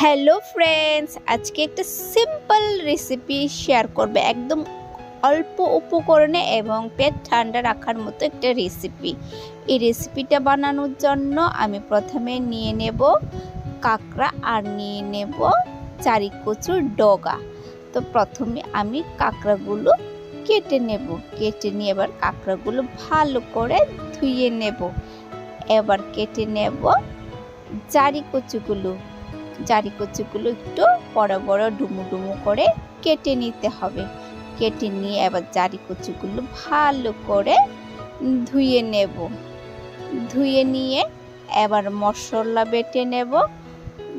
Hello friends আজকে একটা simple recipe share করবে। একদম অল্প উপকরণে এবং পেট ঠান্ডা রাখার মতো একটা রেসিপি এই রেসিপিটা বানানোর জন্য আমি প্রথমে নিয়ে নেব কাঁকড়া আর নিয়ে নেব চারি কচুর ডগা। তো প্রথমে আমি কাঁকড়াগুলো কেটে নেব। কেটে নিয়ে এবার কাঁকড়াগুলো ভালো করে ধুয়ে নেব। এবার কেটে নেব চারি কচুগুলো। জারি কচুগুলো একটু বড় বড় ডুমু ডুমু করে কেটে নিতে হবে। কেটে নিয়ে এবার জারি কচুগুলো ভালো করে ধুয়ে নেব। ধুয়ে নিয়ে এবার মশলা বেটে নেব।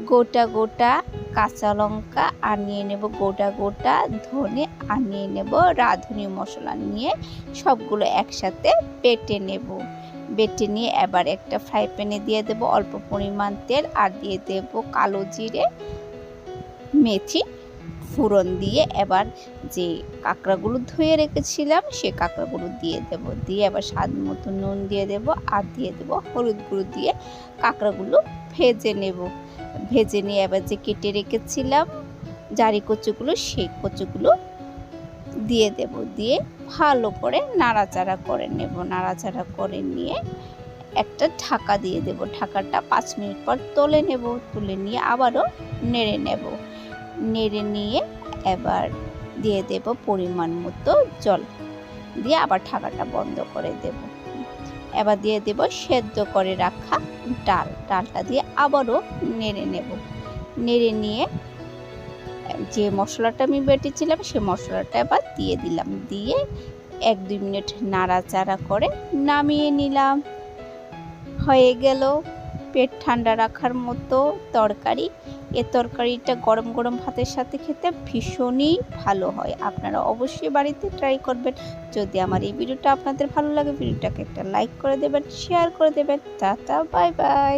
গোটা গোটা কাঁচা লঙ্কা আনিয়ে নিয়ে নেব। গোটা গোটা ধনে আনিয়ে নেব। রাঁধুনি মশলা নিয়ে সবগুলো একসাথে বেটে নেব। বেটে নিয়ে এবার একটা ফ্রাই প্যানে দিয়ে দেব অল্প পরিমাণ তেল আর দিয়ে দেব কালো জিরে, মেথি ফুরন দিয়ে। এবার যে কাঁকড়াগুলো ধুয়ে রেখেছিলাম, সে কাঁকড়াগুলো দিয়ে দেব। দিয়ে এবার স্বাদ মতো নুন দিয়ে দেব আর দিয়ে দেব হলুদ গুঁড়ো দিয়ে কাঁকড়াগুলো ভেজে নেব। ভেজে নিয়ে এবার যে কেটে রেখেছিলাম জারি কচুগুলো, সেই কচুগুলো দিয়ে দেব, দিয়ে ভালো করে নাড়াচাড়া করে নেব। নাড়াচাড়া করে নিয়ে একটা ঢাকা দিয়ে দেব। ঢাকাটা পাঁচ মিনিট পর তুলে নেব, তুলে নিয়ে আবারও নেড়ে নেব। নেড়ে নিয়ে এবার দিয়ে দেব পরিমাণ মতো জল। দিয়ে আবার ঢাকাটা বন্ধ করে দেব। এবার দিয়ে দেব সেদ্ধ করে রাখা ডাল। ডালটা দিয়ে আবারও নেড়ে নেব। নেড়ে নিয়ে যে মশলাটা আমি বেটেছিলাম, সে মশলাটা এবার দিয়ে দিলাম। দিয়ে এক দুই মিনিট নাড়াচাড়া করে নামিয়ে নিলাম। হয়ে গেল পেট ঠান্ডা রাখার মতো তরকারি। এ তরকারিটা গরম গরম ভাতের সাথে খেতে ভীষণই ভালো হয়। আপনারা অবশ্যই বাড়িতে ট্রাই করবেন। যদি আমার এই ভিডিওটা আপনাদের ভালো লাগে, ভিডিওটাকে একটা লাইক করে দেবেন শেয়ার করে দেবেন। Tata bye bye